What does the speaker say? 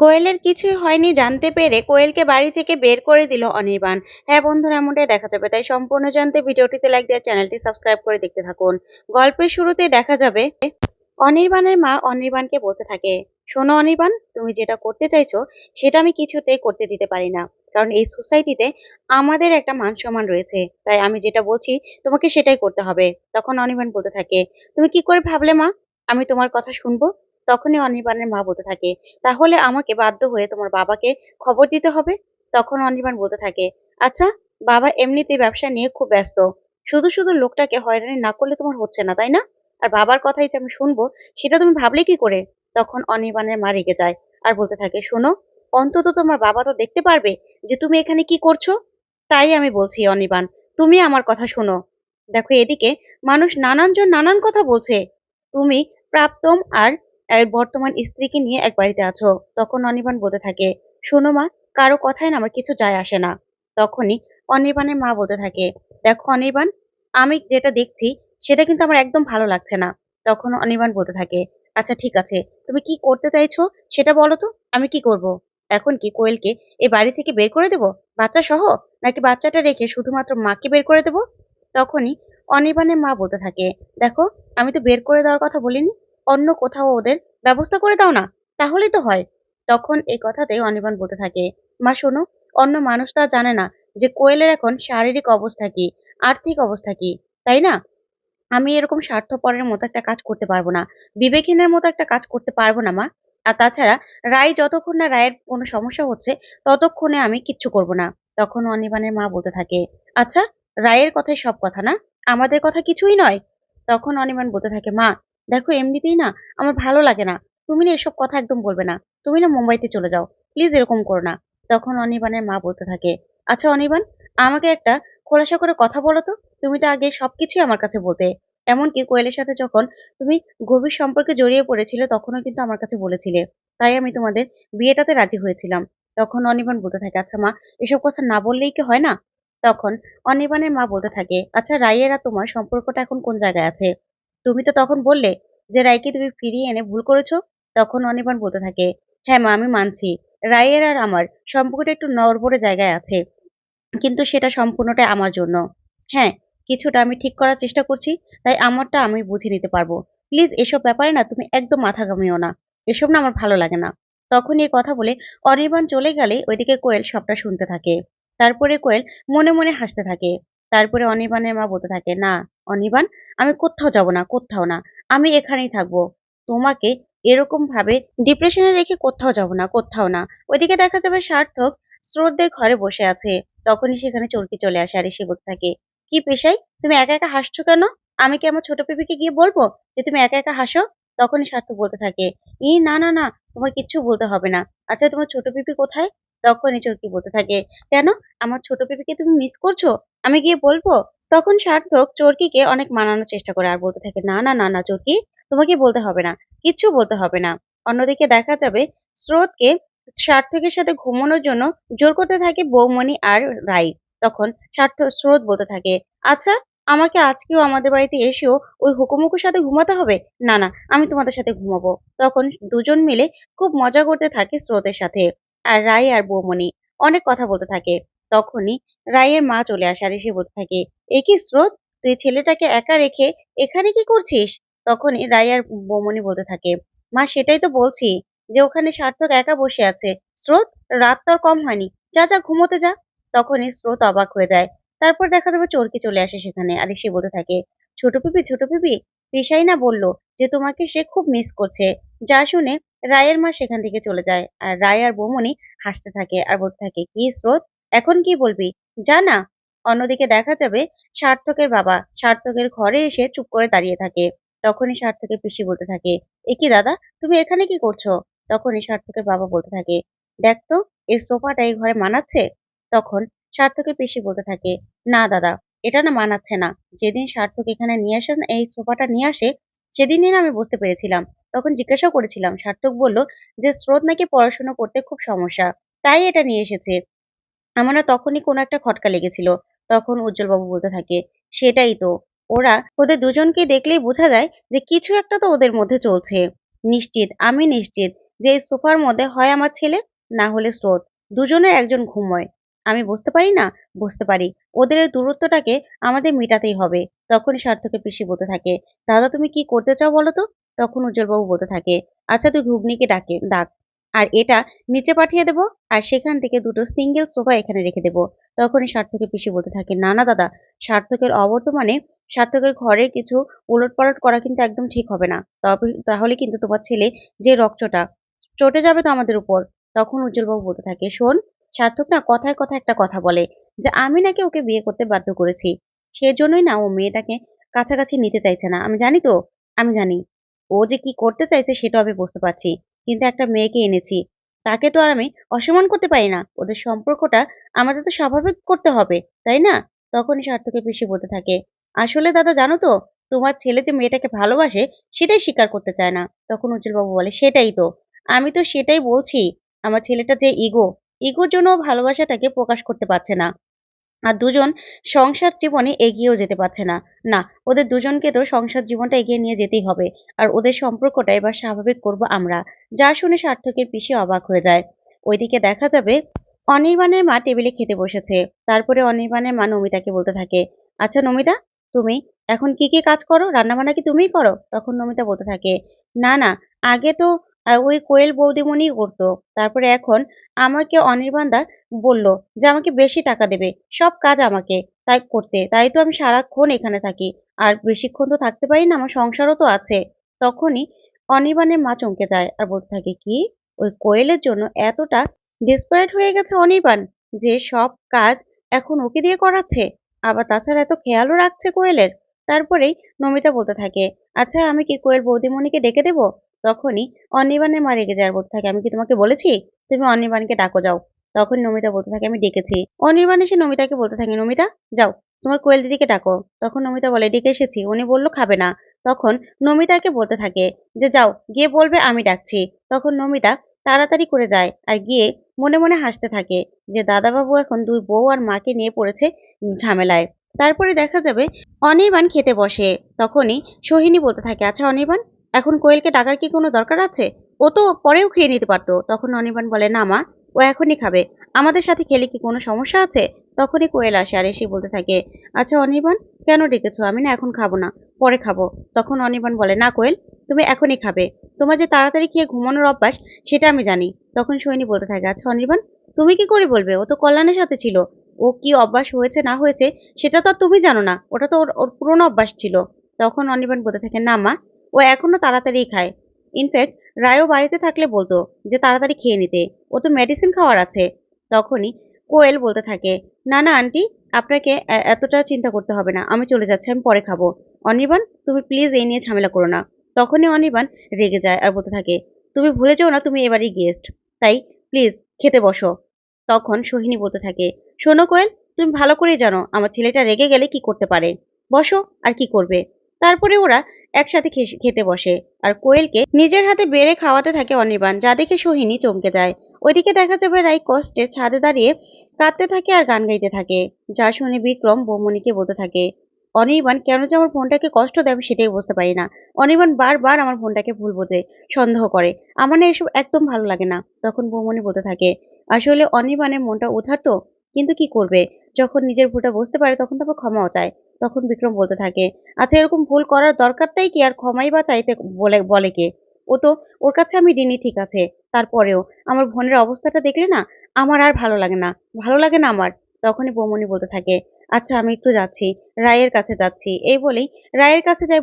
কোয়েলের কিছুই হয়নি জানতে পেরে কোয়েলকে বাড়ি থেকে বের করে দিল অনির্বাণ। হ্যাঁ বন্ধুরা, এমনটাই দেখা যাবে। তাই সম্পূর্ণ জানতে ভিডিওটিতে লাইক দিয়ে চ্যানেলটি সাবস্ক্রাইব করে দেখতে থাকুন। গল্পের শুরুতে দেখা যাবে, অনির্বাণের মা অনির্বাণকে বলতে থাকে, শোনো অনির্বাণ, তুমি যেটা করতে চাইছো, সেটা আমি কিছুতেই করতে দিতে পারি না। কারণ এই সোসাইটিতে আমাদের একটা মান সম্মান রয়েছে। তাই আমি যেটা বলছি, তোমাকে সেটাই করতে হবে। তখন অনির্বাণ বলতে থাকে, তুমি কি করে ভাবলে মা? আমি তোমার কথা শুনব তখনই অনির্বাণের মা বলতে থাকে, তাহলে আমাকে বাধ্য হয়ে তোমার বাবাকে খবর দিতে হবে? তখন অনির্বাণ বলতে থাকে আচ্ছা বাবা এমনিতেই ব্যবসা নিয়ে খুব ব্যস্ত। শুধু শুধু লোকটাকে হয়রানি না করলে তোমার হচ্ছে না, তাই না? আর বাবার কথাই যে আমি শুনব, সেটা তুমি ভাবলে কি করে? তখন অনির্বাণের মা রেগে যায় আর বলতে থাকে, শোনো, অন্তত তোমার বাবা তো দেখতে পারবে যে তুমি এখানে কি করছ? তাই আমি বলছি, অনির্বাণ, তুমি আমার কথা শোনো। দেখো এদিকে মানুষ নানানজন নানান কথা বলছে। তুমি প্রাপ্তম আর বর্তমান স্ত্রীকে নিয়ে এক বাড়িতে আছো। তখন অনির্বাণ বলতে থাকে, শোনো মা, কারও কথায় না আমার কিছু যায় আসে না। তখনই অনির্বাণের মা বলতে থাকে, দেখো অনির্বাণ, আমি যেটা দেখছি, সেটা কিন্তু আমার একদম ভালো লাগছে না। তখন অনির্বাণ বলতে থাকে আচ্ছা ঠিক আছে, তুমি কি করতে চাইছো, সেটা বলো তো, আমি কি করব? এখন কি কোয়েলকে এই বাড়ি থেকে বের করে দেব? বাচ্চা সহ? নাকি বাচ্চাটা রেখে শুধুমাত্র মাকে বের করে দেব? তখনই অনির্বাণের মা বলতে থাকে, দেখো, আমি তো বের করে দেওয়ার কথা বলিনি অন্য কোথাও ওদের ব্যবস্থা করে দাও না, তাহলেই তো হয়। তখন এই কথাতে অনির্বাণ বলতে থাকে, মা, শোনো, অন্য মানুষ তা জানে না যে কোয়েলের এখন শারীরিক অবস্থা কি, আর্থিক অবস্থা কি, তাই না? আমি এরকম স্বার্থপরের মতো একটা কাজ করতে পারব না, বিবেকহীনের মতো একটা কাজ করতে পারব না, মা। আর তাছাড়া রায় যতক্ষণ না রায়ের কোনো সমস্যা হচ্ছে, ততক্ষণে আমি কিচ্ছু করব না। তখন অনির্বাণের মা বলতে থাকে আচ্ছা রায়ের কথাই সব কথা না? আমাদের কথা কিছুই নয়? তখন অনির্বাণ বলতে থাকে, মা দেখো এমনিতেই না আমার ভালো লাগে না। তুমি না এসব কথা একদম বলবে না। তুমি না মুম্বাইতে চলে যাও। প্লিজ এরকম করো না। তখন অনির্বাণের মা বলতে থাকে আচ্ছা অনির্বাণ, আমাকে একটা খোলাসা করে কথা বলো তো। তুমি তো আগে সবকিছুই আমার কাছে বলতে। এমনকি কোয়েলের সাথে যখন তুমি গভীর সম্পর্কে জড়িয়ে পড়েছিলে, তখনও কিন্তু আমার কাছে বলেছিলে। তাই আমি তোমাদের বিয়েটাতে রাজি হয়েছিলাম। তখন অনির্বাণ বলতে থাকে আচ্ছা মা, এসব কথা না বললেই কি হয় না? তখন অনির্বাণের মা বলতে থাকে আচ্ছা রাইয়ের তোমার সম্পর্কটা এখন কোন জায়গায় আছে? তুমি তো তখন বললে যে, রায়কে তুমি ফিরিয়ে এনে ভুল করেছ? তখন অনির্বাণ বলতে থাকে হ্যাঁ মা, আমি মানছি। রায়ের আর আমার সম্পর্কটা একটু নড়বড়ে জায়গায় আছে, কিন্তু সেটা সম্পূর্ণটাই আমার জন্য। হ্যাঁ কিছুটা আমি ঠিক করার চেষ্টা করছি, তাই আমারটা আমি বুঝে নিতে পারব। প্লিজ, এসব ব্যাপারে না তুমি একদম মাথা ঘামিও না। এসব না আমার ভালো লাগে না। তখন এই কথা বলে অনির্বাণ চলে গেলে ওইদিকে কোয়েল সবটা শুনতে থাকে। তারপরে কোয়েল মনে মনে হাসতে থাকে। তারপরে অনির্বাণের মা বলতে থাকে, না অনির্বাণ, আমি কোথাও যাব না, কোথাও না। আমি এখানেই থাকব। তোমাকে এরকম ভাবে ডিপ্রেশনে রেখে কোথাও যাব না, কোথাও না। ওইদিকে দেখা যাবে সার্থক স্রোতদের ঘরে বসে আছে। তখনই সেখানে চরকি চলে আসে আর এসে বলতে থাকে, কি পেশাই? তুমি একা একা হাসছো কেন? আমি কি আমার ছোট পিপিকে গিয়ে বলব যে তুমি একা একা হাসো? তখনই সার্থক বলতে থাকে, ই, না না না, তোমার কিচ্ছু বলতে হবে না। আচ্ছা তোমার ছোট পিপি কোথায়? তখনই চরকি বলতে থাকে, কেন? আমার ছোট পিপিকে তুমি মিস করছ? আমি গিয়ে বলব? তখন সার্থক চরকিকে অনেক মানানোর চেষ্টা করে আর বলতে থাকে, না না না না, চরকি, তোমাকে বলতে হবে না, কিচ্ছু বলতে হবে না। অন্যদিকে দেখা যাবে স্রোতকে সার্থকের সাথে ঘুমানোর জন্য জোর করতে থাকে বৌমণি আর রাই। তখন সার্থ, স্রোত বলতে থাকে আচ্ছা আমাকে আজকেও আমাদের বাড়িতে এসেও ওই হুকুমুকুর সাথে ঘুমাতে হবে? না না, আমি তোমাদের সাথে ঘুমাবো। তখন দুজন মিলে খুব মজা করতে থাকে স্রোতের সাথে আর রাই আর বৌমণি। অনেক কথা বলতে থাকে। তখনই রায়ের মা চলে আসে আর এসে বলতে থাকে এ কি স্রোত, তুই ছেলেটাকে একা রেখে এখানে কি করছিস? তখনই রাই আর বৌমণি বলতে থাকে, মা, সেটাই তো বলছি যে ওখানে সার্থক একা বসে আছে। স্রোত? রাত তো আর কম হয়নি। যা যা, ঘুমোতে যা। তখনই স্রোত অবাক হয়ে যায়। তারপর দেখা যাবে চোরকি চলে আসে সেখানে। আর সে বলতে থাকে, ছোট পিপি ছোট পিপি পেশাই না বলল যে তোমাকে সে খুব মিস করছে। যা শুনে রায়ের মা সেখান থেকে চলে যায়। আর রায় আর বৌমনি হাসতে থাকে আর বলতে থাকে, কি স্রোত? এখন কি বলবি? যা না অন্যদিকে দেখা যাবে সার্থকের বাবা সার্থকের ঘরে এসে চুপ করে দাঁড়িয়ে থাকে। তখনই সার্থকের পিসি বলতে থাকে, এ কি দাদা, তুমি এখানে কি করছ? তখনই সার্থকের বাবা বলতে থাকে, দেখ তো, এই সোফাটা এই ঘরে মানাচ্ছে? তখন সার্থকের পিসি বলতে থাকে, না দাদা, এটা না মানাচ্ছে না। যেদিন সার্থক এখানে নিয়ে আসেন এই সোফাটা নিয়ে আসে, সেদিনই না আমি বুঝতে পেরেছিলাম। তখন জিজ্ঞাসাও করেছিলাম, সার্থক বলল যে, স্রোত নাকি পড়াশোনা করতে খুব সমস্যা, তাই এটা নিয়ে এসেছে। আমার না তখনই কোনো একটা খটকা লেগেছিল। তখন উজ্জ্বলবাবু বলতে থাকে, সেটাই তো। ওরা ওদের দুজনকে দেখলেই বোঝা যায় যে কিছু একটা তো ওদের মধ্যে চলছে। নিশ্চিত, আমি নিশ্চিত যে এই সোফার মধ্যে হয় আমার ছেলে, না হলে স্রোত। দুজনের একজন ঘুমোয়। আমি বুঝতে পারি না? বুঝতে পারি। ওদের দূরত্বটাকে আমাদের মেটাতেই হবে। তখনই সার্থকে পিসি বলতে থাকে, দাদা, তুমি কি করতে চাও বলো তো? তখন উজ্জ্বলবাবু বলতে থাকে আচ্ছা তুই ঘুগনিকে ডাকে, ডাক। আর এটা নিচে পাঠিয়ে দেবো আর সেখান থেকে দুটো সিঙ্গেল সোফা এখানে রেখে দেবো। তখনই সার্থকের পিসি বলতে থাকে, না না, দাদা, সার্থকের অবর্তমানে সার্থকের ঘরে কিছু উলট পালট করা কিন্তু একদম ঠিক হবে না। তবে, তাহলে কিন্তু তোমার ছেলে যে রক্তটা চটে যাবে তো আমাদের উপর। তখন উজ্জ্বলবাবু বলতে থাকে, শোন, সার্থক না কথায় কথায় একটা কথা বলে যে, আমি নাকি ওকে বিয়ে করতে বাধ্য করেছি। সেজন্যই না ও মেয়েটাকে কাছাকাছি নিতে চাইছে না। আমি জানি তো, আমি জানি। ও যে কি করতে চাইছে সেটা আমি বুঝতে পারছি। কিন্তু একটা মেয়েকে এনেছি। তাকে তো আর আমি অসম্মান করতে পারি না। ওদের সম্পর্কটা আমাদের তো স্বাভাবিক করতে হবে, তাই না? তখনই সার্থকের পিসি বলতে থাকে, আসলে দাদা জানো তো, তোমার ছেলে যে মেয়েটাকে ভালোবাসে, সেটাই স্বীকার করতে চায় না। তখন উজ্জ্বলবাবু বলে, সেটাই তো। আমি তো সেটাই বলছি, আমার ছেলেটা যে ইগো ইগোর জন্য ভালোবাসাটাকে প্রকাশ করতে পারছে না। আর দুজন সংসার জীবনে এগিয়েও যেতে পারছে না। না, ওদের দুজনকে তো সংসার জীবনটা এগিয়ে নিয়ে যেতেই হবে। আর ওদের সম্পর্কটা এবার স্বাভাবিক করব আমরা। যা শুনে সার্থকের পিসি অবাক হয়ে যায়। ওইদিকে দেখা যাবে অনির্বাণের মা টেবিলে খেতে বসেছে। তারপরে অনির্বাণের মা নমিতাকে বলতে থাকে আচ্ছা নমিতা, তুমি এখন কি কি কাজ করো? রান্নাবান্না কি তুমিই করো? তখন নমিতা বলতে থাকে, না না, আগে তো ওই কোয়েল বৌদিমণি করতো। তারপরে এখন আমাকে অনির্বাণদা বলল যে, আমাকে বেশি টাকা দেবে, সব কাজ আমাকে তাই করতে। তাই তো আমি সারাক্ষণ এখানে থাকি। আর বেশিক্ষণ তো থাকতে পারি না, আমার সংসারও তো আছে। তখনই অনির্বাণের মা চমকে যায় আর বলতে থাকে, কি? ওই কোয়েলের জন্য এতটা ডেসপারেট হয়ে গেছে অনির্বাণ যে, সব কাজ এখন ওকে দিয়ে করাচ্ছে? আবার তাছাড়া এত খেয়ালও রাখছে কোয়েলের? তারপরেই নমিতা বলতে থাকে আচ্ছা আমি কি কোয়েল বৌদিমণিকে ডেকে দেবো? তখনই অনির্বাণের মা রেগে যায় বলতে থাকে, আমি কি তোমাকে বলেছি? তুমি অনির্বাণকে ডাকো, যাও। তখন নমিতা বলতে থাকে, আমি ডেকেছি। অনির্বাণ এসে নমিতাকে বলতে থাকে, নমিতা, যাও, তোমার কোয়েল দিদিকে ডাকো। তখন নমিতা বলে, ডেকে এসেছি। উনি বলল, খাবে না। তখন নমিতাকে বলতে থাকে, যে যাও, গিয়ে বলবে আমি ডাকছি। তখন নমিতা তাড়াতাড়ি করে যায় আর গিয়ে মনে মনে হাসতে থাকে যে দাদাবাবু এখন দুই বউ আর মাকে নিয়ে পড়েছে ঝামেলায়। তারপরে দেখা যাবে অনির্বাণ খেতে বসে। তখনই সোহিনী বলতে থাকে আচ্ছা অনির্বাণ এখন কোয়েলকে ডাকার কি কোনো দরকার আছে? ও তো পরেও খেয়ে নিতে পারতো। তখন অনির্বাণ বলে, না মা, ও এখনই খাবে। আমাদের সাথে খেলে কি কোনো সমস্যা আছে? তখনই কোয়েল আসে আর এসে বলতে থাকে আচ্ছা অনির্বাণ, কেন ডেকেছো? আমি না এখন খাব না, পরে খাব। তখন অনির্বাণ বলে, না কোয়েল, তুমি এখনই খাবে। তোমার যে তাড়াতাড়ি খেয়ে ঘুমানোর অভ্যাস, সেটা আমি জানি। তখন সৈনী বলতে থাকে আচ্ছা অনির্বাণ, তুমি কি করে বলবে? ও তো কল্যাণের সাথে ছিল। ও কি অভ্যাস হয়েছে, না হয়েছে, সেটা তো তুমি জানো না। ওটা তো ওর ওর পুরোনো অভ্যাস ছিল। তখন অনির্বাণ বলতে থাকে, না মা ও এখনও তাড়াতাড়ি খায়। ইনফ্যাক্ট রায়ও বাড়িতে থাকলে বলতো যে, তাড়াতাড়ি খেয়ে নিতে। ও তো মেডিসিন খাওয়ার আছে। তখনই কোয়েল বলতে থাকে, না না, আন্টি, আপনাকে এতটা চিন্তা করতে হবে না। আমি চলে যাচ্ছি, আমি পরে খাব। অনির্বাণ, তুমি প্লিজ এই নিয়ে ঝামেলা করো না। তখনই অনির্বাণ রেগে যায় আর বলতে থাকে, তুমি ভুলে যেও না, তুমি এবারই গেস্ট তাই প্লিজ খেতে বসো। তখন সোহিনী বলতে থাকে, শোনো কোয়েল, তুমি ভালো করেই জানো, আমার ছেলেটা রেগে গেলে কি করতে পারে। বসো, আর কি করবে? তারপরে ওরা একসাথে খেতে বসে। আর কোয়েলকে নিজের হাতে বেড়ে খাওয়াতে থাকে অনির্বাণ, যা দেখে সোহিনী চমকে যায়। ওইদিকে দেখা যাবে রাই কষ্টে ছাদে দাঁড়িয়ে কাঁদতে থাকে আর গান গাইতে থাকে, যা শুনে বিক্রম বৌমনিকে বলতে থাকে, অনির্বাণ, কেন যে আমার ফোনটাকে কষ্ট দেয় আমি সেটাই বুঝতে পারি না। অনির্বাণ, বারবার আমার ফোনটাকে ভুল বোঝে, সন্দেহ করে। আমার না এসব একদম ভালো লাগে না। তখন বৌমনি বলতে থাকে, আসলে অনির্বাণের মনটা উধার তো, কিন্তু কি করবে? যখন নিজের ভুলটা বুঝতে পারে, তখন তো আবার ক্ষমাও চায়। তখন বিক্রম বলতে থাকে আচ্ছা এরকম ভুল করার দরকারটাই কি? আর ক্ষমাই বা চাইতে বলে বলে কে? ও তো, ওর কাছে আমি ঋণী, ঠিক আছে। তারপরেও আমার বোনের অবস্থাটা দেখলে না, আমার আর ভালো লাগে না, ভালো লাগে না আমার? তখনই বৌমনি বলতে থাকে আচ্ছা আমি একটু যাচ্ছি, রায়ের কাছে যাচ্ছি। এই বলেই রায়ের কাছে যাই